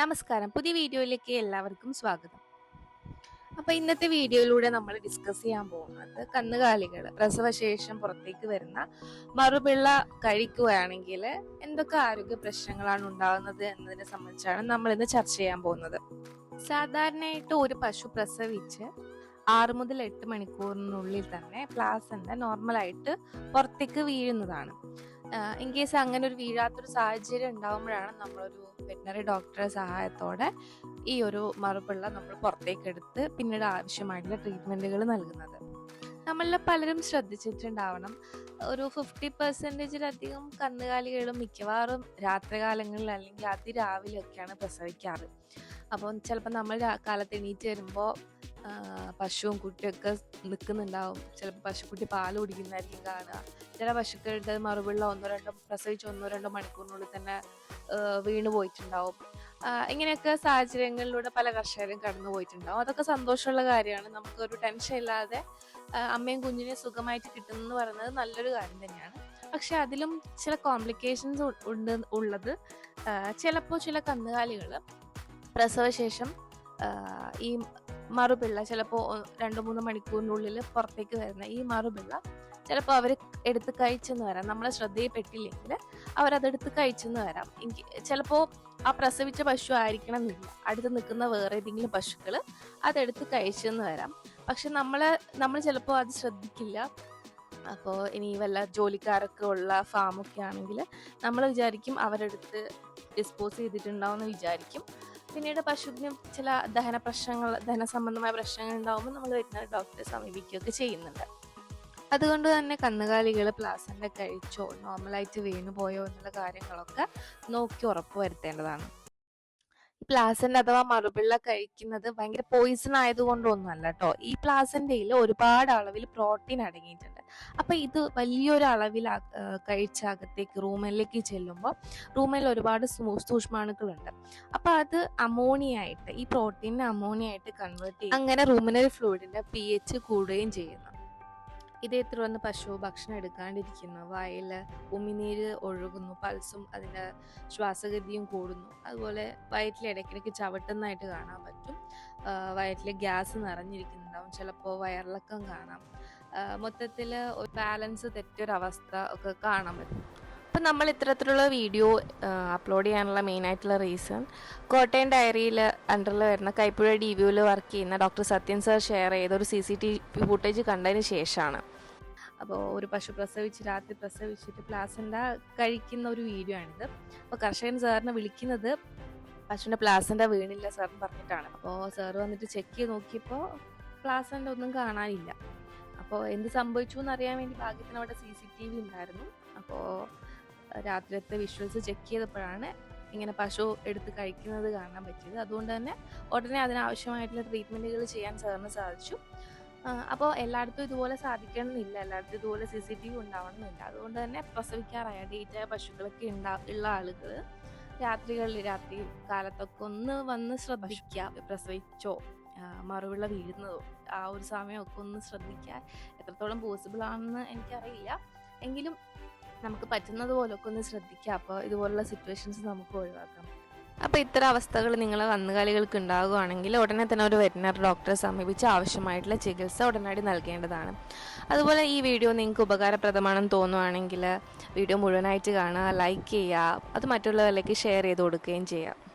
നമസ്കാരം. പുതിയ വീഡിയോയിലേക്ക് എല്ലാവർക്കും സ്വാഗതം. അപ്പൊ ഇന്നത്തെ വീഡിയോയിലൂടെ നമ്മൾ ഡിസ്കസ് ചെയ്യാൻ പോകുന്നത് കന്നുകാലികൾ പ്രസവശേഷം പുറത്തേക്ക് വരുന്ന മറുപിള്ള കഴിക്കുകയാണെങ്കിൽ എന്തൊക്കെ ആരോഗ്യ പ്രശ്നങ്ങളാണ് ഉണ്ടാകുന്നത് എന്നതിനെ സംബന്ധിച്ചാണ് നമ്മൾ ഇന്ന് ചർച്ച ചെയ്യാൻ പോകുന്നത്. സാധാരണയായിട്ട് ഒരു പശു പ്രസവിച്ച് ആറ് മുതൽ എട്ട് മണിക്കൂറിനുള്ളിൽ തന്നെ പ്ലാസന്റെ നോർമലായിട്ട് പുറത്തേക്ക് വീഴുന്നതാണ്. ഇൻ കേസ് അങ്ങനെ ഒരു വീഴാത്തൊരു സാഹചര്യം ഉണ്ടാകുമ്പോഴാണ് നമ്മളൊരു വെറ്റിനറി ഡോക്ടറെ സഹായത്തോടെ ഈ ഒരു മറുപിള്ള നമ്മൾ പുറത്തേക്ക് എടുത്ത് പിന്നീട് ആവശ്യമായിട്ടുള്ള ട്രീറ്റ്മെന്റുകൾ നൽകുന്നത്. നമ്മളിൽ പലരും ശ്രദ്ധിച്ചിട്ടുണ്ടാവണം. ഒരു ഫിഫ്റ്റി പെർസെന്റേജിലധികം കന്നുകാലികളും മിക്കവാറും രാത്രികാലങ്ങളിൽ അല്ലെങ്കിൽ അതിരാവിലെയൊക്കെയാണ് പ്രസവിക്കാറ്. അപ്പം ചിലപ്പോൾ നമ്മൾ കാലത്ത് എണീറ്റ് വരുമ്പോൾ പശുവും കുട്ടിയൊക്കെ നിൽക്കുന്നുണ്ടാവും ചിലപ്പോൾ പശുക്കുട്ടി പാൽ കുടിക്കുന്നതായിരിക്കും കാണുക. ചില പശുക്കളുടെ മറുപിള്ള ഒന്നോ രണ്ടോ പ്രസവിച്ച് ഒന്നോ രണ്ടോ മണിക്കൂറിനുള്ളിൽ തന്നെ വീണ് പോയിട്ടുണ്ടാവും ഇങ്ങനെയൊക്കെ സാഹചര്യങ്ങളിലൂടെ പല കർഷകരും കടന്നു പോയിട്ടുണ്ടാവും അതൊക്കെ സന്തോഷമുള്ള കാര്യമാണ്. നമുക്ക് ഒരു ടെൻഷൻ ഇല്ലാതെ അമ്മയും കുഞ്ഞിനെ സുഖമായിട്ട് കിട്ടുന്നു എന്ന് പറയുന്നത് നല്ലൊരു കാര്യം തന്നെയാണ്. പക്ഷെ അതിലും ചില കോംപ്ലിക്കേഷൻസ് ഉണ്ട് ഉള്ളത്. ചിലപ്പോൾ ചില കന്നുകാലികൾ പ്രസവശേഷം ഈ മറുപിള്ള ചിലപ്പോൾ രണ്ട് മൂന്ന് മണിക്കൂറിനുള്ളിൽ പുറത്തേക്ക് വരുന്ന ഈ മറുപിള്ള ചിലപ്പോൾ അവർ എടുത്ത് കഴിച്ചെന്ന് വരാം. നമ്മളെ ശ്രദ്ധയിൽപ്പെട്ടില്ലെങ്കിൽ അവരതെടുത്ത് കഴിച്ചെന്ന് വരാം. എനിക്ക് ചിലപ്പോൾ ആ പ്രസവിച്ച പശു ആയിരിക്കണം എന്നില്ല അടുത്ത് നിൽക്കുന്ന വേറെ ഏതെങ്കിലും പശുക്കൾ അതെടുത്ത് കഴിച്ചെന്ന് വരാം. പക്ഷെ നമ്മളെ നമ്മൾ ചിലപ്പോൾ അത് ശ്രദ്ധിക്കില്ല. അപ്പോൾ ഇനി വല്ല ജോലിക്കാരൊക്കെ ഉള്ള ഫാമൊക്കെ ആണെങ്കിൽ നമ്മൾ വിചാരിക്കും അവരെടുത്ത് ഡിസ്പോസ് ചെയ്തിട്ടുണ്ടാവും എന്ന് വിചാരിക്കും. പിന്നീട് പശുവിന് ചില ദഹന പ്രശ്നങ്ങൾ ദഹന സംബന്ധമായ പ്രശ്നങ്ങൾ ഉണ്ടാകുമ്പോൾ നമ്മൾ വെറ്റിനറി ഡോക്ടറെ സമീപിക്കുകയൊക്കെ ചെയ്യുന്നുണ്ട്. അതുകൊണ്ട് തന്നെ കന്നുകാലികൾ പ്ലാസന്റ കഴിച്ചോ നോർമലായിട്ട് വീണു പോയോ എന്നുള്ള കാര്യങ്ങളൊക്കെ നോക്കി ഉറപ്പ് വരുത്തേണ്ടതാണ്. ഈ പ്ലാസന്റ് അഥവാ മറുപിള്ള കഴിക്കുന്നത് ഭയങ്കര പോയിസൺ ആയതുകൊണ്ടൊന്നുമല്ല കേട്ടോ ഈ പ്ലാസന്റയിൽ ഒരുപാട് അളവിൽ പ്രോട്ടീൻ അടങ്ങിയിട്ടുണ്ട്. അപ്പൊ ഇത് വലിയൊരു അളവിൽ അകത്തേക്ക് റൂമിലേക്ക് ചെല്ലുമ്പോൾ റൂമിൽ ഒരുപാട് സൂക്ഷ്മാണുക്കളുണ്ട്. അപ്പൊ അത് അമോണിയ ആയിട്ട് ഈ പ്രോട്ടീനെ അമോണിയ ആയിട്ട് കൺവേർട്ട് ചെയ്യും അങ്ങനെ റൂമിനൊരു ഫ്ലൂയിഡിന്റെ പി എച്ച് കൂടുകയും ചെയ്യുന്നു. ഇതേ തുടർന്ന് പശു ഭക്ഷണം എടുക്കാണ്ടിരിക്കുന്നു? വായിൽ ഉമിനീര് ഒഴുകുന്നു പൾസും അതിന്റെ ശ്വാസഗതിയും കൂടുന്നു. അതുപോലെ വയറ്റിൽ ഇടയ്ക്കിടയ്ക്ക് ചവിട്ടുന്നതായിട്ട് കാണാൻ പറ്റും. വയറ്റിൽ ഗ്യാസ് നിറഞ്ഞിരിക്കുന്നുണ്ടാവും. ചിലപ്പോൾ വയറിളക്കം കാണാം. മൊത്തത്തിൽ ഒരു ബാലൻസ് തെറ്റൊരവസ്ഥ ഒക്കെ കാണാൻ പറ്റും. അപ്പം നമ്മൾ ഇത്തരത്തിലുള്ള വീഡിയോ അപ്ലോഡ് ചെയ്യാനുള്ള മെയിനായിട്ടുള്ള റീസൺ കോട്ടയം ഡയറിയിൽ അണ്ടറിൽ വരുന്ന കൈപ്പുഴ ഡി വ്യൂവിൽ വർക്ക് ചെയ്യുന്ന ഡോക്ടർ സത്യൻ സാർ ഷെയർ ചെയ്ത ഒരു C C T V footage കണ്ടതിന് ശേഷമാണ് അപ്പോൾ ഒരു പശു പ്രസവിച്ച് രാത്രി പ്രസവിച്ചിട്ട് പ്ലാസന്റ കഴിക്കുന്ന ഒരു വീഡിയോ ആണിത്. അപ്പോൾ കർഷകൻ സാറിനെ വിളിക്കുന്നത് പശുവിന്റെ പ്ലാസന്റ വീണില്ല സാറിന് പറഞ്ഞിട്ടാണ്. അപ്പോൾ സാറ് വന്നിട്ട് ചെക്ക് ചെയ്ത് നോക്കിയപ്പോൾ പ്ലാസന്റ ഒന്നും കാണാനില്ല. അപ്പോൾ എന്ത് സംഭവിച്ചു എന്നറിയാൻ വേണ്ടി ഭാഗ്യത്തിന് അവിടെ സി സി ടി വി ഉണ്ടായിരുന്നു. അപ്പോൾ രാത്രിയത്തെ വിഷ്വൽസ് ചെക്ക് ചെയ്തപ്പോഴാണ് ഇങ്ങനെ പശു എടുത്ത് കഴിക്കുന്നത് കാണാൻ പറ്റിയത്. അതുകൊണ്ട് തന്നെ ഉടനെ അതിനാവശ്യമായിട്ടുള്ള ട്രീറ്റ്മെന്റുകൾ ചെയ്യാൻ സാറിന് സാധിച്ചു. അപ്പോൾ എല്ലായിടത്തും ഇതുപോലെ സാധിക്കണമെന്നില്ല. എല്ലായിടത്തും ഇതുപോലെ സി സി ടി വി ഉണ്ടാവണമെന്നില്ല. അതുകൊണ്ട് തന്നെ പ്രസവിക്കാറായ ഡേറ്റായ പശുക്കളൊക്കെ ഉണ്ടാ ഉള്ള ആളുകൾ രാത്രികളിൽ രാത്രി കാലത്തൊക്കെ ഒന്ന് വന്ന് ശ്രദ്ധിക്കുക. പ്രസവിച്ചോ മറുവിള വീഴുന്നതോ ആ ഒരു സമയമൊക്കെ ഒന്ന് ശ്രദ്ധിക്കാൻ എത്രത്തോളം പോസിബിൾ ആണെന്ന് എനിക്കറിയില്ല. എങ്കിലും നമുക്ക് പറ്റുന്നത് പോലൊക്കെ ഒന്ന് ശ്രദ്ധിക്കാം അപ്പോൾ ഇതുപോലുള്ള സിറ്റുവേഷൻസ് നമുക്ക് ഒഴിവാക്കാം. അപ്പോൾ ഇത്തരം അവസ്ഥകൾ നിങ്ങൾ കന്നുകാലികൾക്ക് ഉണ്ടാകുകയാണെങ്കിൽ ഉടനെ തന്നെ ഒരു വെറ്റിനറി ഡോക്ടറെ സമീപിച്ച് ആവശ്യമായിട്ടുള്ള ചികിത്സ ഉടനടി നൽകേണ്ടതാണ്. അതുപോലെ ഈ വീഡിയോ നിങ്ങൾക്ക് ഉപകാരപ്രദമാണെന്ന് തോന്നുവാണെങ്കിൽ വീഡിയോ മുഴുവനായിട്ട് കാണുക ലൈക്ക് ചെയ്യുക അത് മറ്റുള്ളവരിലേക്ക് ഷെയർ ചെയ്ത് കൊടുക്കുകയും ചെയ്യുക